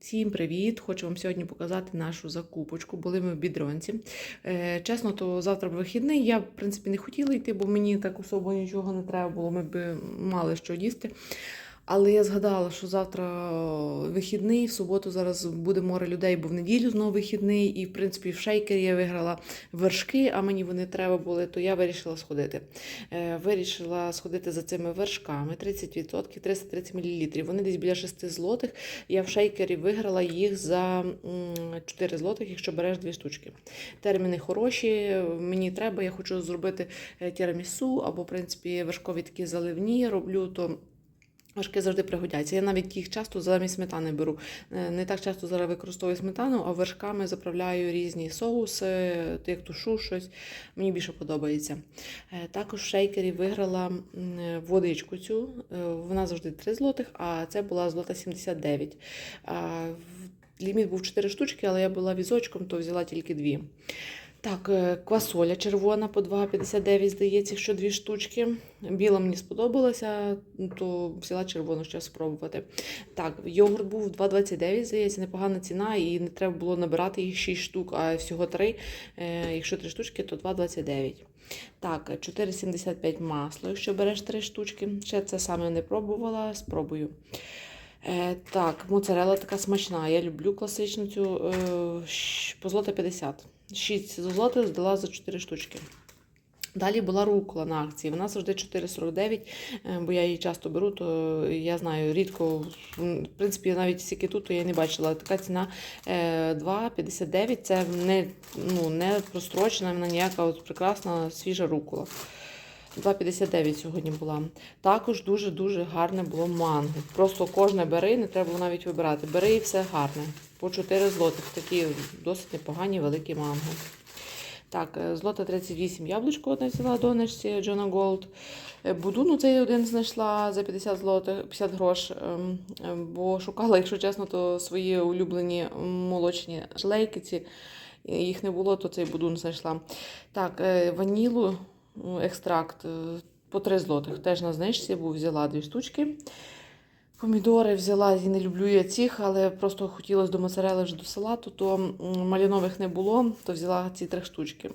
Всім привіт! Хочу вам сьогодні показати нашу закупочку. Були ми в бідронці. Е, чесно, то завтра вихідний. Я, в принципі, не хотіла йти, бо мені так особо нічого не треба було. Ми б мали що їсти. Але я згадала, що завтра вихідний, в суботу зараз буде море людей, бо в неділю знову вихідний. І, в принципі, в шейкері я виграла вершки, а мені вони треба були, то я вирішила сходити. Е, Вирішила сходити за цими вершками 30%, 330 мл. Вони десь біля 6 злотих. Я в шейкері виграла їх за м, 4 злотих, якщо береш дві штучки. Терміни хороші, мені треба, я хочу зробити е, тірамісу або, в принципі, вершкові такі заливні роблю, то Важки завжди пригодяться. Я навіть їх часто замість сметани беру. Е, Не так часто зараз використовую сметану, а вершками заправляю різні соуси, як тушу щось. Мені більше подобається. Е, Також в шейкері виграла водичку цю. Е, Вона завжди 3 злотих, а це була злота 79. Ліміт був 4 штучки, але я була візочком, то взяла тільки 2. Так, е, квасоля червона по 2,59, здається, якщо дві штучки. Біла мені сподобалася, то взяла червону ще спробувати. Так, йогурт був 2,29, здається, непогана ціна, і не треба було набирати їх 6 штук, а всього 3. Якщо 3 штучки, то 2,29. Так, 4,75 масло, якщо береш 3 штучки. Ще це саме не пробувала, спробую. Е, так, моцарела така смачна. Я люблю класичну цю е, по злота 50. 6 злотих здала за 4 штучки. Далі була рукола на акції. Вона завжди 4,49, е, бо я її часто беру, то я знаю, рідко, в принципі, навіть стільки тут то я не бачила. Така ціна е, 2,59 це не, ну, не прострочена, вона ніяка от прекрасна свіжа рукола. 2,59 сьогодні була. Також дуже-дуже гарне було манго. Просто кожне бери, не треба було навіть вибирати. Бери і все гарне. По 4 злотих. Такі досить непогані великі манго. Так, е, злота 38 яблучко одне взяла донечці Джона Голд. Е, Будуну цей один знайшла за 50 злотих, 50 грош, ем, ем, бо шукала, якщо чесно, то свої улюблені молочні шлейки ці. е, Їх не було, то цей будун знайшла. Так, е, ванілу, екстракт по 3 злотих. Теж на знижці був, взяла дві штучки. Помідори взяла, і не люблю я цих, але просто хотілося до моцарели вже до салату, то малінових не було, то взяла ці три штучки.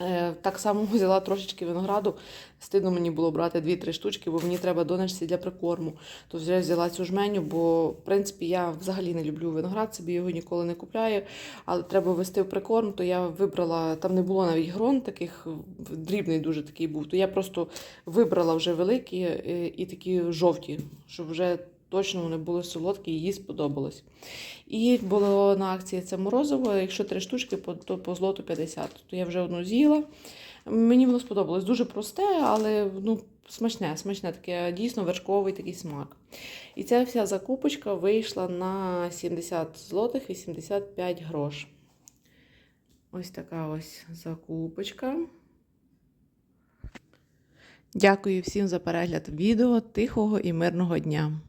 Е, Так само взяла трошечки винограду. Стидно мені було брати 2-3 штучки, бо мені треба донечці для прикорму. То вже взяла цю жменю, бо в принципі я взагалі не люблю виноград, собі його ніколи не купляю. Але треба ввести в прикорм, то я вибрала, там не було навіть грон таких, дрібний дуже такий був. То я просто вибрала вже великі е, і такі жовті, щоб вже точно вони були солодкі, і їй сподобалось. І було на акції це морозиво, якщо три штучки, то по злоту 50. То я вже одну з'їла. Мені воно сподобалось. Дуже просте, але ну, смачне, смачне таке, дійсно вершковий такий смак. І ця вся закупочка вийшла на 70 злотих 85 грош. Ось така ось закупочка. Дякую всім за перегляд відео. Тихого і мирного дня!